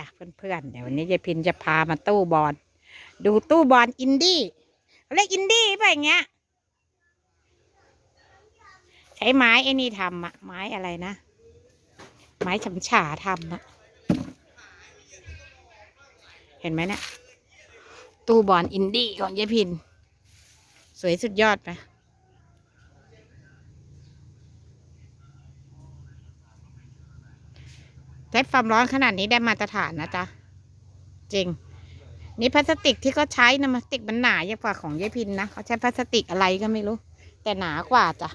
จ้ะเพื่อนๆเดี๋ยววันนี้ยายพินจะพามาตู้บอลดูตู้บอลอินดี้เรียกอินดี้ป่ะอย่างเงี้ย ใช้ไม้ไอ้นี่ทำอะไม้อะไรนะ ไม้ฉำฉาทำอะเห็นไหมเนะี่ยตู้บอลอินดี้ของยายพิน สวยสุดยอดไหม ช้ความร้อนขนาดนี้ได้มาตรฐานนะจ๊ะ จริง นี่พลาสติกที่เขาใช้นะพลาสติกมันหนาเยอะกว่าของยายพินนะเขาใช้พลาสติกอะไรก็ไม่รู้ แต่หนากว่าจ้ะ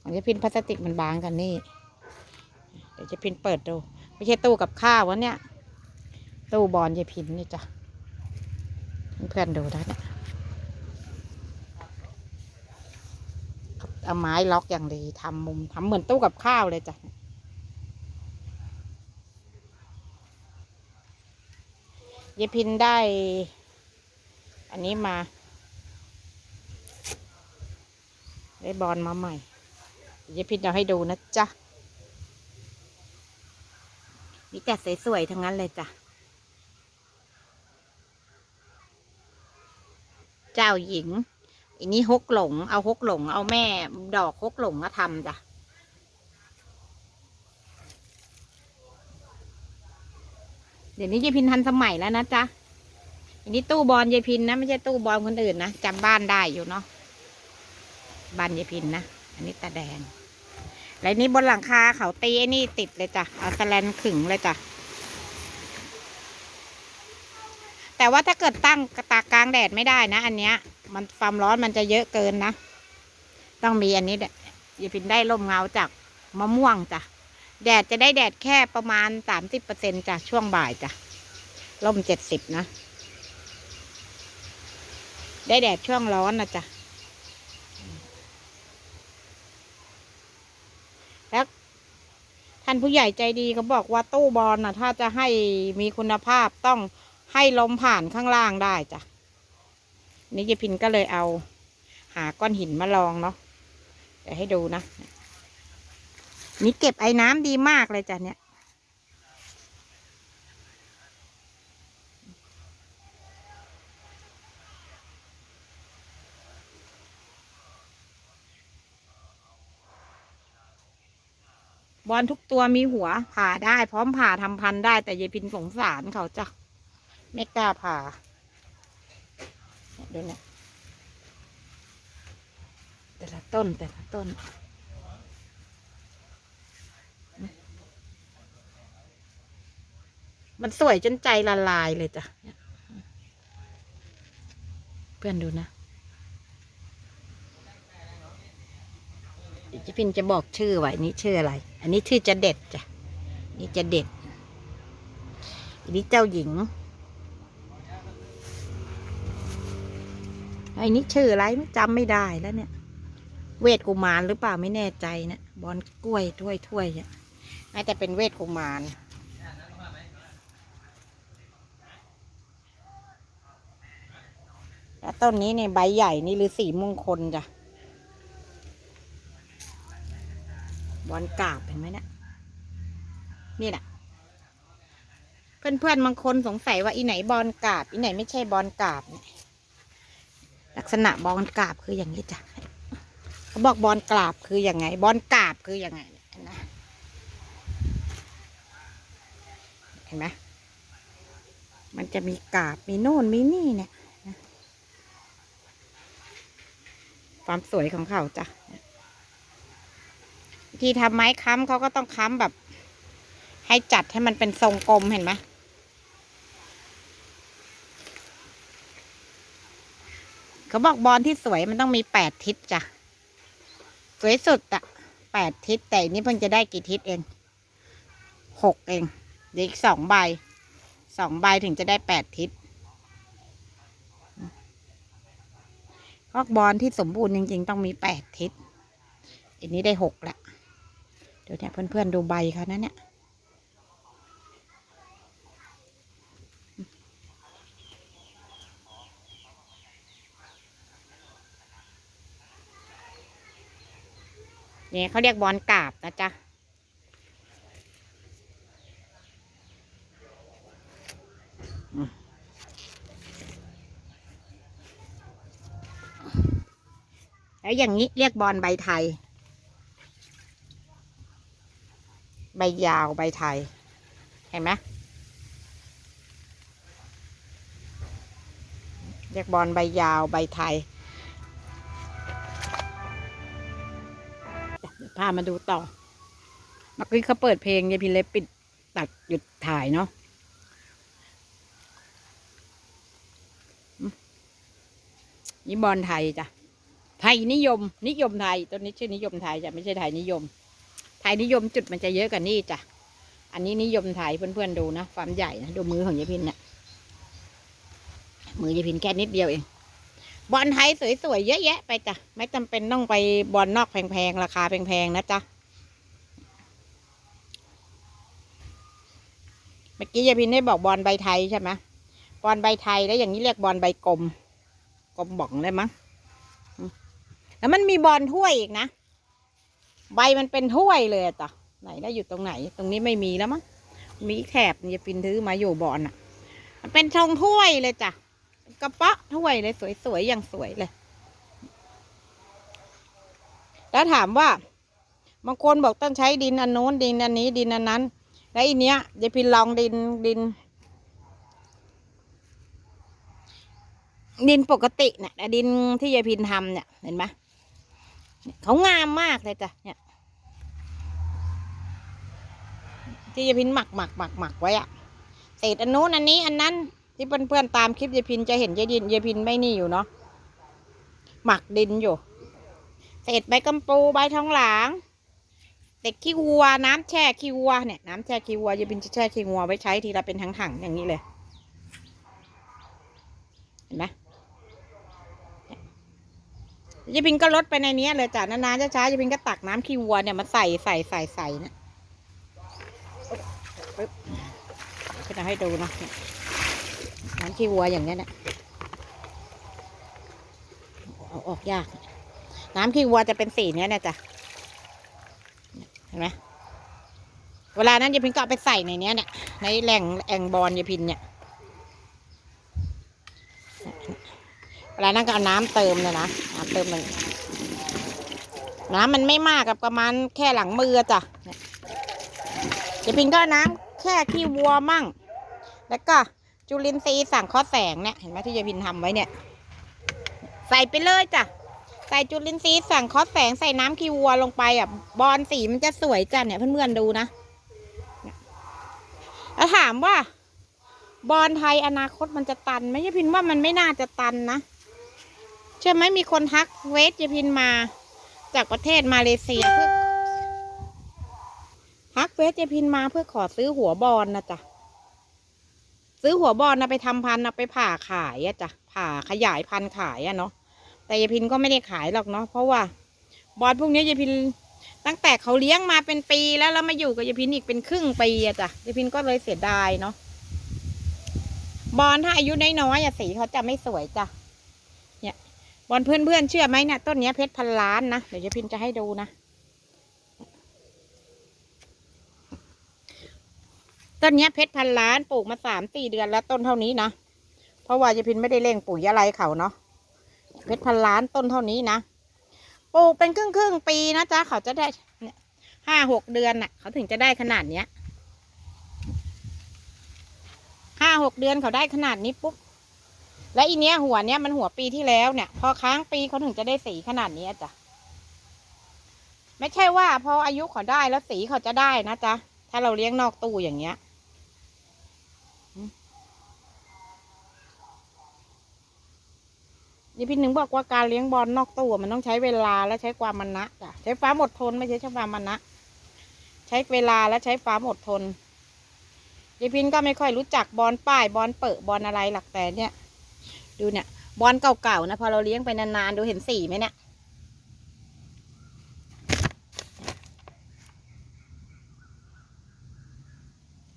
ของยายพินพลาสติกมันบางกันนี่ เดี๋ยวยายพินเปิดดู ไม่ใช่ตู้กับข้าววะเนี่ย ตู้บอลยายพินนี่จ้ะ เพื่อนดูได้เนี่ยเอาไม้ล็อกอย่างดีทำมุมทำเหมือนตู้กับข้าวเลยจ้ะ ยายพินได้ อันนี้มา ได้บอลมาใหม่ยายพินเอาให้ดูนะจ๊ะมีแต่สวยๆทั้งนั้นเลยจ้ะ เจ้าหญิงอันนี้ฮกหลง เอาฮกหลง เอาแม่ดอกฮกหลงมาทำจ้ะ เดี๋ยวนี้ยายพินทันสมัยแล้วนะจ๊ะอันนี้ตู้บอลยายพินนะไม่ใช่ตู้บอลคนอื่นนะจำบ้านได้อยู่เนาะบ้านยายพินนะอันนี้ตาแดงแล้วนี้บนหลังคาเขาตีไอ้นี่ติดเลยจ้ะเอาสแลนขึงเลยจ้ะแต่ว่าถ้าเกิดตั้งตากกลางแดดไม่ได้นะ อันเนี้ย มันความร้อนมันจะเยอะเกินนะ ต้องมีอันนี้แหละยายพินได้ร่มเงาจากมะม่วงจ้ะ แดดจะได้แดดแค่ประมาณสามสิบเปอร์เซ็นจ้ะช่วงบ่ายจ้ะร่มเจ็ดสิบนะ ได้แดดช่วงร้อนนะจ๊ะแล้วท่านผู้ใหญ่ใจดีเขาบอกว่าตู้บอลนะถ้าจะให้มีคุณภาพต้องให้ลมผ่านข้างล่างได้จ้ะนี่ยพินก็เลยเอา หาก้อนหินมาลองเนาะเดี๋ยวให้ดูนะ นี่เก็บไอ้น้ำดีมากเลยจ้ะเนี่ยบอลทุกตัวมีหัวผ่าได้ พร้อมผ่าทำพันธุ์ได้แต่ยายพินสงสารเขาจ้ะไม่กล้าผ่าเนี่ยดูเนี่ยแต่ละต้นแต่ละต้น มันสวยจนใจละลายเลยจ้ะ เพื่อนดูนะจะพินจะบอกชื่อไว้นี่ชื่ออะไร อันนี้ชื่อจะเด็ดจ้ะ นี่จะเด็ด อันนี้เจ้าหญิงไอ้นี่ชื่ออะไรไม่จำไม่ได้แล้วเนี่ย เวทกุมารหรือเปล่าไม่แน่ใจนะบอลกล้วยถ้วยถ้วยเนี่ยน่าจะเป็นเวทกุมาร แล้ว ต้นนี้เนี่ยใบใหญ่นี่หรือสีมงคลจ้ะบอลกาบเห็นไหมเนะี่ยนี่แหละเพื่อนๆบางคนสงสัยว่าอีไหนบอลกาบอีไหนไม่ใช่บอลกาบเนี่ยลักษณะบอลกาบคืออย่างนี้จ้ะเขาบอกบอลกาบคืออย่างไง บอลกาบคืออย่างไงนะเห็นไหมมันจะมีกาบมีโน่นมีนี่เนี่ยนะ ความสวยของเขาจ้ะที่ทำไม้ค้ำเขาก็ต้องค้ำแบบ ให้จัดให้มันเป็นทรงกลมเห็นไหมเขาบอกบอลที่สวยมันต้องมีแปดทิศจ้ะ สวยสุดอะแปดทิศแต่นี้เพิ่งจะได้กี่ทิศเองหกเองเดี๋ยวอีกสองใบสองใบถึงจะได้แปดทิศ พวกบอลที่สมบูรณ์จริง ๆ ต้องมีแปดทิศอันนี้ได้หกละเดี๋ยวเนี่ยเพื่อนๆดูใบเขานะเนี่ยเนี่ยเขาเรียกบอลกาบนะจ๊ะ แล้วอย่างนี้เรียกบอลใบไทย ใบยาวใบไทย เห็นไหมเรียกบอลใบยาวใบไทยพามาดูต่อเมื่อกี้เขาเปิดเพลงยายพินเลยปิดตัดหยุดถ่ายเนาะนี่บอลไทยจ้ะ ไทยนิยม นิยมไทยตัวนี้ชื่อนิยมไทยจ้ะไม่ใช่ไทยนิยม ไทยนิยมจุดมันจะเยอะกว่านี่จ้ะอันนี้นิยมไทยเพื่อนๆดูนะความใหญ่นะดูมือของยายพินเนี่ยมือยายพินแค่นิดเดียวเองบอลไทยสวยๆเยอะแยะไปจ้ะไม่จำเป็นต้องไปบอลนอกแพงๆราคาแพงๆนะจ๊ะเมื่อกี้ยายพินได้บอกบอลใบไทยใช่ไหมบอลใบไทยแล้วอย่างนี้เรียกบอลใบกลมกลมบ่องเลยมั้ง แล้วมันมีบอลถ้วยอีกนะ ใบมันเป็นถ้วยเลยจ้ะไหนได้อยู่ตรงไหน ตรงนี้ไม่มีแล้วมั้งมีแถบยายพินถือมาอยู่บอลอะ มันเป็นชงถ้วยเลยจ้ะกระเปาะถ้วยเลยสวยๆอย่างสวยเลย แล้วถามว่าบางคนบอกต้องใช้ดินอันโน้นดินอันนี้ดินอันนั้น แล้วอีเนี้ยยายพินลองดินดิน ดินปกติเนี่ยแต่ดินที่ยายพินทำเนี่ยเห็นไหม เขางามมากเลยจ้ะเนี่ยที่ยายพินหมักหมักหมักหมักไว้อะเศษอันนู้นอันนี้อันนั้น ที่เพื่อนๆตามคลิปยายพินจะเห็นยายดินยายพินไม่นี่อยู่เนาะหมักดินอยู่เศษใบกำปูใบทองหลางเศษขี้วัวน้ำแช่ขี้วัวเนี่ยน้ำแช่ขี้วัวยายพินจะแช่ขี้วัวไว้ใช้ทีละเป็นถังๆอย่างนี้เลยเห็นไหม ยายพินก็ลดไปในนี้เลยจ้ะนานๆช้าๆยายพินก็ตักน้ำขี้วัวเนี่ยมาใส่ใส่ใส่ใส่เนี่ยปึ๊บจะเอาให้ดูนะน้ำขี้วัวอย่างเนี้ยเนี่ยเอาออกยาก น้ำขี้วัวจะเป็นสีเนี้ยนะจ๊ะเห็นไหมเวลานั้นยายพินก็เอาไปใส่ในเนี้ยเนี่ยในแหล่งแองบอลยายพินเนี่ยเวลานั้นก็เอาน้ำเติมเลยนะ เติมเลยน้ำมันไม่มากกับประมาณแค่หลังมือจ้ะเนี่ยพินก็น้ำแค่ขี้วัวมั่ง แล้วก็จุลินทรีย์สั่งข้อแสงเนี่ยเห็นไหมที่ยายพินทำไว้เนี่ย ใส่ไปเลยจ้ะใส่จุลินทรีย์สั่งข้อแสงใส่น้ำขี้วัวลงไปอะบอลสีมันจะสวยจ้ะเนี่ยเพื่อนๆดูนะเนี่ยแล้วถามว่า บอลไทยอนาคตมันจะตันไหมยพินว่ามันไม่น่าจะตันนะ ใช่อไหมมีคนทักเวสยพินมาจากประเทศมาเลเซียเพื่อทักเฟซเจพินมาเพื่อขอซื้อหัวบอลนะจ๊ะซื้อหัวบอลนะไปทำพันธุ์นะไปผ่าขายอะจ้ะผ่าขยายพันธุ์ขายอะเนาะแต่ยายพินก็ไม่ได้ขายหรอกเนาะเพราะว่าบอลพวกนี้ยายพินตั้งแต่เขาเลี้ยงมาเป็นปีแล้วแล้วมาอยู่กับยายพินอีกเป็นครึ่งปีอะจ้ะยายพินก็เลยเสียดายเนาะบอลถ้าอายุน้อยๆสีเขาจะไม่สวยจ้ะ บอลเพื่อนๆเชื่อไหมเนี่ยต้นนี้เพชรพันล้านนะ เดี๋ยวยายพินจะให้ดูนะ ต้นนี้เพชรพันล้านปลูกมาสามสี่เดือนแล้วต้นเท่านี้นะ เพราะว่ายายพินไม่ได้เร่งปุ๋ยอะไรเขาเนาะ เพชรพันล้านต้นเท่านี้นะปลูกเป็นครึ่งครึ่งปีนะจ๊ะเขาจะได้เนี่ยห้าหกเดือนน่ะ เขาถึงจะได้ขนาดเนี้ยห้าหกเดือนเขาได้ขนาดนี้ปุ๊บ และอีเนี้ยหัวเนี้ยมันหัวปีที่แล้วเนี่ย พอค้างปีเขาถึงจะได้สีขนาดนี้จ้ะไม่ใช่ว่า พออายุเขาได้แล้วสีเขาจะได้นะจ๊ะ ถ้าเราเลี้ยงนอกตู้อย่างเงี้ยนี่พี่หนึ่งบอกว่าการเลี้ยงบอลนอกตู้มันต้องใช้เวลาและใช้ความมันนะจ้ะใช้ควาหมดทนไม่ใช่ใช้ความมันนะใช้เวลาและใช้ควาหมดทนยายพินก็ไม่ค่อยรู้จักบอลป้ายบอลเปิดบอลอะไรหลักแต่เนี่ย ดูเนี่ย บอลเก่าๆนะพอเราเลี้ยงไปนานๆ ดูเห็นสีไหมเนี่ย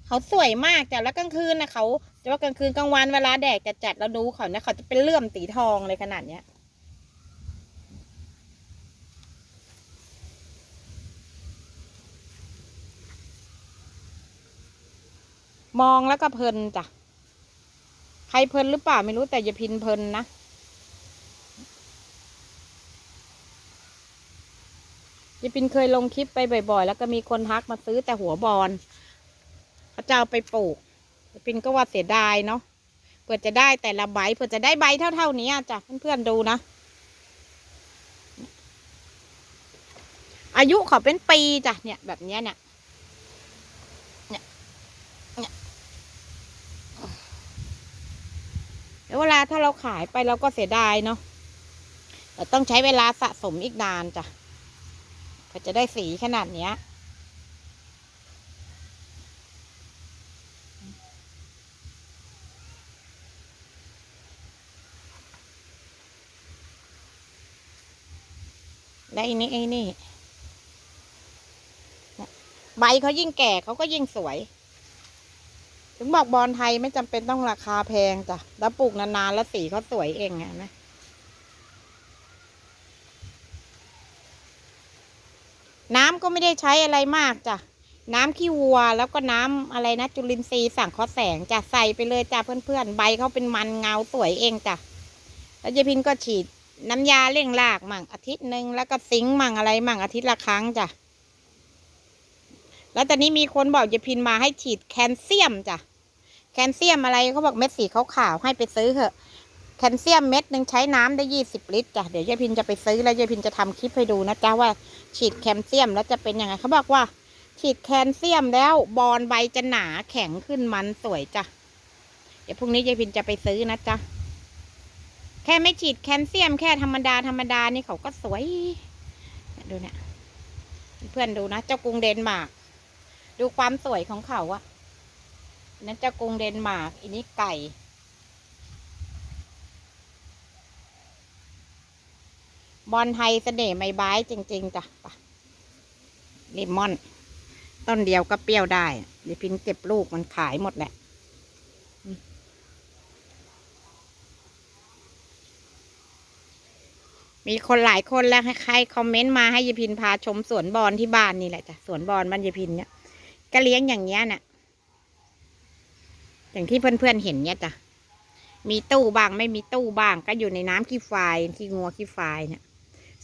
เขาสวยมากจ้ะแล้วกลางคืนนะเขาจะว่ากลางคืนกลางวันเวลาแดดจัดๆเราดูเขาเนี่ยเขาจะเป็นเลื่อมสีทองเลยขนาดเนี้ยมองแล้วก็เพลินจ้ะ ใครเพลินหรือเปล่าไม่รู้แต่อย่าพินเพลินนะยายพินเคยลงคลิปไปบ่อย ๆ แล้วก็มีคนทักมาซื้อแต่หัวบอลเขาจะเอาไปปลูกยายพินก็ว่าเสียดายเนาะเพื่อจะได้แต่ละใบเพื่อจะได้ใบเท่าๆนี้จ้ะเพื่อนๆดูนะอายุเขาเป็นปีจ้ะเนี่ยแบบเนี้ยเนี่ยเนี่ยเนี่ย แล้วเวลาถ้าเราขายไปเราก็เสียดายเนาะแต่ต้องใช้เวลาสะสมอีกนานจ้ะเพื่อจะได้สีขนาดเนี้ยและอันนี้ไอ้นี่ ใบเขายิ่งแก่เขาก็ยิ่งสวย ถึงบอกบอลไทยไม่จำเป็นต้องราคาแพงจ้ะ แล้วปลูกนานๆ แล้วสีเขาสวยเองไงนไหมน้ำก็ไม่ได้ใช้อะไรมากจ้ะ น้ำขี้วัวแล้วก็น้ำอะไรนะ จุลินทรีย์สั่งขอแสงจ้ะใส่ไปเลยจ้ะเพื่อนๆ ใบเขาเป็นมันเงาสวยเองจ้ะ แล้วเจพินก็ฉีดน้ำยาเร่งรากมั่งอาทิตย์หนึ่งแล้วก็ซิงมั่งอะไรมั่งอาทิตย์ละครั้งจ้ะ แล้วตอนนี้มีคนบอกจะพินมาให้ฉีดแคลเซียมจ้ะ แคลเซียมอะไรเขาบอกเม็ดสีขาวๆให้ไปซื้อเถอะ แคลเซียมเม็ดหนึ่งใช้น้ำได้ยี่สิบลิตรจ้ะเดี๋ยวยายพินจะไปซื้อแล้วยายพินจะทำคลิปให้ดูนะจ๊ะว่าฉีดแคลเซียมแล้วจะเป็นยังไงเขาบอกว่า ฉีดแคลเซียมแล้วบอลใบจะหนาแข็งขึ้นมันสวยจ้ะเดี๋ยวพรุ่งนี้ยายพินจะไปซื้อนะจ๊ะแค่ไม่ฉีดแคลเซียมแค่ธรรมดาธรรมดานี่เขาก็สวยเนี่ยดูเนี่ยเพื่อนดูนะ เจ้ากรุงเดนมาร์กดูความสวยของเขาอะ นั่นเจ้ากรุงเดนมาร์กอันนี้ไก่ บอลไทยเสน่ห์ไม่บายจริง ๆจ้ะปเลมอน ต้นเดียวก็เปรี้ยวได้เดี๋ยวพินเก็บลูกมันขายหมดแหละมีคนหลายคนแล้วใครคอมเมนต์มาให้ยายพินพาชมสวนบอลที่บ้านนี่แหละจ้ะสวนบอลบ้านยายพินเนี่ยก็เลี้ยงอย่างเงี้ยน่ะ อย่างที่เพื่อนๆเห็นเนี่ยจ้ะมีตู้บ้างไม่มีตู้บ้าง ก็อยู่ในน้ำขี้ไฟขี้งัวขี้ไฟเนี่ย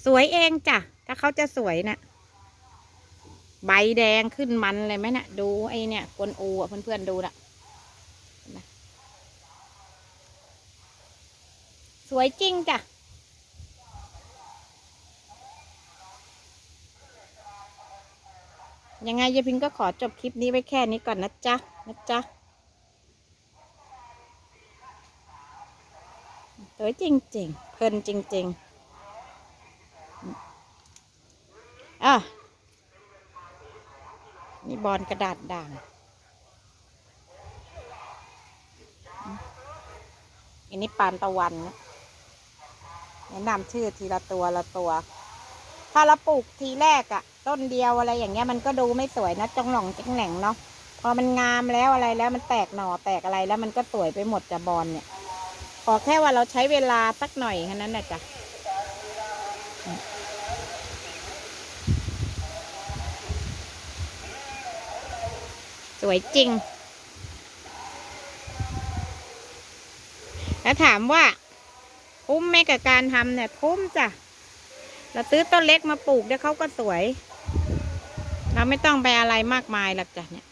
สวยเองจ้ะถ้าเขาจะสวยน่ะใบแดงขึ้นมันเลยไหมน่ะ ดูไอ้เนี่ยกวนอูอะเพื่อนๆดูน่ะเห็นไหมสวยจริงจ้ะยังไงยายพินก็ขอจบคลิปนี้ไว้แค่นี้ก่อนนะจ๊ะนะจ๊ะ วยจริง ๆ เพลินจริง ๆอะนี่บอลกระดาษด่าง อันนี้ปานตะวันนะแนะนำชื่อทีละตัวละตัว ถ้าเราปลูกทีแรกอะต้นเดียวอะไรอย่างเงี้ยมันก็ดูไม่สวยนะจงหล่องจังแหน่งเนาะพอมันงามแล้วอะไรแล้วมันแตกหน่อแตกอะไรแล้วมันก็สวยไปหมดจะบอลเนี่ย ขอแค่ว่าเราใช้เวลาสักหน่อยแค่นั้นแหละจ้ะสวยจริง แล้วถามว่าคุ้มไหมกับการทำเนี่ยคุ้มจ้ะ เราซื้อต้นเล็กมาปลูกเดี๋ยวเขาก็สวย เราไม่ต้องไปอะไรมากมายหรอกจ้ะเนี่ย